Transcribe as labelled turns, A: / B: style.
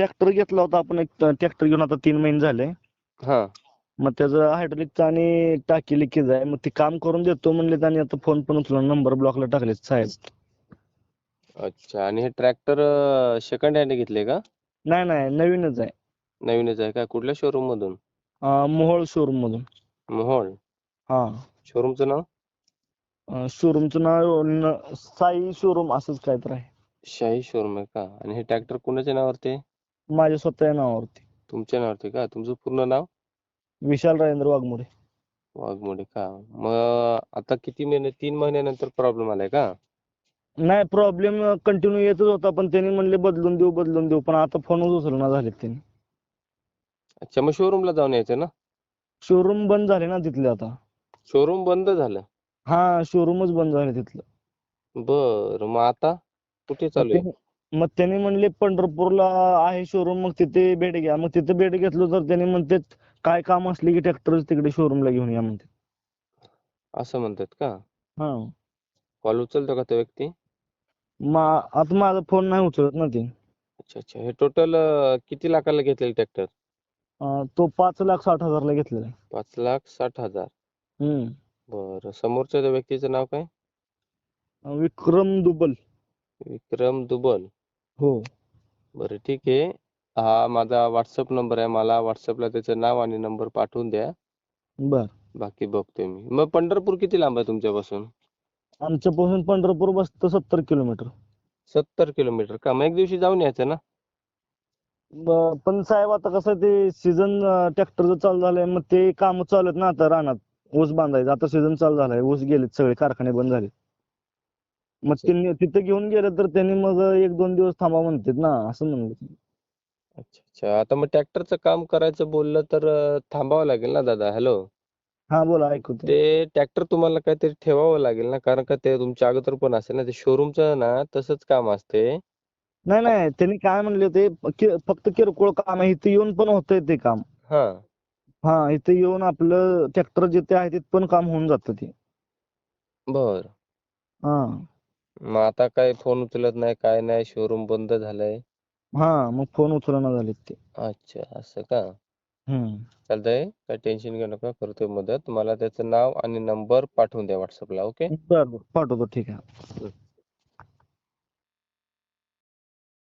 A: Tractor घेतला होता आपण एक ट्रॅक्टर घेऊन आता तीन महिने झाले.
B: हा.
A: मग त्याचं हायड्रोलिकचं आणि टाकी लिकेज आहे मग ते काम करून देतो म्हणले आणि आता फोन पण उचलला नंबर ब्लॉकला टाकले साहेब.
B: अच्छा आणि हे ट्रॅक्टर सेकंड हँड घेतले का?
A: नाही नाही नवीनच आहे.
B: नवीनच आहे का? कुठल्या शोरूम मधून?
A: अं, मोहोळ शोरूम मधून.
B: मोहोळ?
A: हा.
B: शोरूमचं नाव?
A: शोरूमचं नाव न- साई शोरूम असंच काय तर आहे.
B: शाही शोरूम आहे का? आणि हे ट्रॅक्टर कुणाच्या नावावरती आहे
A: माझ्या स्वतः नावावरती.
B: तुमच्या नावावरती का? तुमचं पूर्ण नाव?
A: विशाल राजेंद्र वाघमोडे.
B: वाघमोडे का? मग आता किती महिने तीन महिन्यानंतर प्रॉब्लेम आलाय का?
A: नाही प्रॉब्लेम कंटिन्यू येतच होता पण त्यांनी म्हणले बदलून देऊ बदलून देऊ पण आता फोनच उचलना झालेत त्यांनी.
B: अच्छा मग शोरूमला जाऊन यायचं ना?
A: शोरूम बंद झाले ना तिथले आता.
B: शोरूम बंद झालं?
A: हा शोरूमच बंद झाले तिथलं.
B: बर मग आता कुठे चालू आहे?
A: ते- मग त्यांनी म्हणले पंढरपूरला आहे शोरूम मग तिथे भेट घ्या. मग तिथे भेट घेतलो तर त्यांनी म्हणते काय काम असले की ट्रॅक्टर तिकडे शोरूमला घेऊन या म्हणते.
B: असं म्हणतात का?
A: हा.
B: कॉल उचलतो का तो व्यक्ती?
A: मा आता माझा फोन नाही उचलत ना ते.
B: अच्छा अच्छा. हे टोटल किती लाखाला घेतलेलं ट्रॅक्टर
A: अं, तो पाच लाख साठ हजारला घेतलेला आहे.
B: पाच लाख साठ हजार?
A: हम्म.
B: बरं. समोरच्या त्या व्यक्तीचं नाव काय?
A: विक्रम दुबल.
B: विक्रम दुबल.
A: हो.
B: बरं ठीक आहे. हा माझा व्हॉट्सअप नंबर आहे. मला व्हॉट्सअपला त्याचं नाव आणि नंबर पाठवून द्या.
A: बर.
B: बाकी बघतोय मी. मग पंढरपूर किती लांब आहे तुमच्यापासून?
A: आमच्यापासून पंढरपूर बसतं सत्तर किलोमीटर.
B: सत्तर किलोमीटर का? मग एक दिवशी जाऊन यायचं ना?
A: ब- पण साहेब आता कसं ते सीझन ट्रॅक्टरचं चालू झालंय. मग ते काम चालू आहेत ना आता रानात. ऊस बांधायचं. आता सीझन चालू झालाय. ऊस गेलेत सगळे कारखाने बंद झाले मग. त्यांनी तिथे घेऊन गेले तर त्यांनी मग एक दोन दिवस थांबा म्हणतात ना असं म्हणलं
B: अच्छा अच्छा. आता मग ट्रॅक्टरचं काम करायचं बोललं तर अं, थांबावं लागेल ना दादा? हॅलो?
A: हा बोला ऐकू ते
B: ते ट्रॅक्टर तुम्हाला काहीतरी ठेवावं लागेल ना? कारण का ते तुमच्या अगोदर पण असेल ना ते शोरूमचं ना तसंच काम असते.
A: नाही नाही. त्यांनी काय म्हणले होते कि- फक्त किरकोळ काम आहे इथे येऊन पण होतंय ते काम.
B: हा.
A: हा इथे येऊन आपलं ट्रॅक्टर जिथे आहे तिथे पण काम होऊन जातं ते.
B: बर.
A: हा.
B: मग आता काय फोन उचलत नाही काय नाही शोरूम बंद झालंय.
A: हा मग फोन उचलना झालेत ते.
B: अच्छा असं का?
A: हम्म.
B: चालतंय काय टेन्शन घेऊ नका करतोय मदत. मला त्याचं नाव आणि नंबर पाठवून द्या व्हॉट्सअपला ओके
A: बरं बरं पाठवतो ठीक आहे.